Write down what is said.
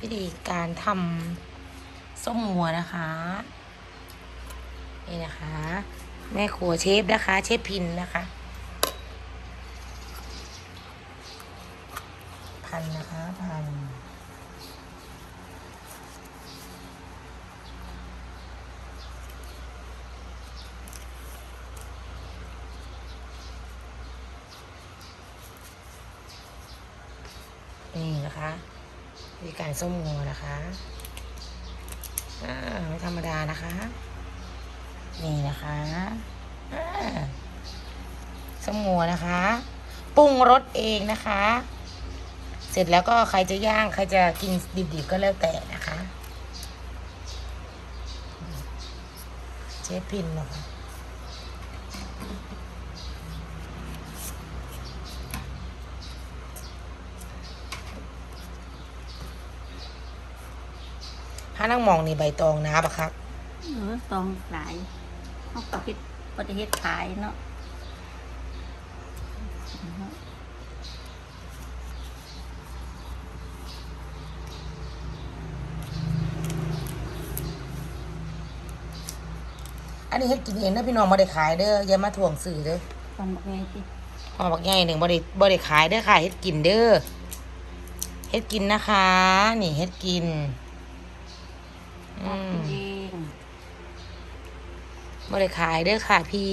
วิธีการทำส้มหัวนะคะ นี่นะคะ แม่ครัวเชฟนะคะ เชฟพินนะคะ พันนะคะพันนี่นะคะ วิธีการส้มงัวนะคะไม่ธรรมดานะคะ นี่นะคะส้มงัวนะคะ ปรุงรสเองนะคะ เสร็จแล้วก็ใครจะย่างใครจะกินดิบๆก็แล้วแต่นะคะ เชฟพินนะคะ ถ้านั่งมองนี่ใบตองนะปะครับเออตองหลายเขาก็เฮ็ดประเทศขายเนาะอันนี้เฮ็ดกินเองนะพี่น้องบ่ได้ขายเด้ออย่ามาถ่วงสื่อเด้อตอนบอกไงที่ห่อบักใหญ่หนึ่งบ่ได้บ่ได้ขายเด้อค่ะเฮ็ดกินเด้อเฮ็ดกินนะคะ นี่เฮ็ดกิน บ่ได้ขายเด้อค่ะพี่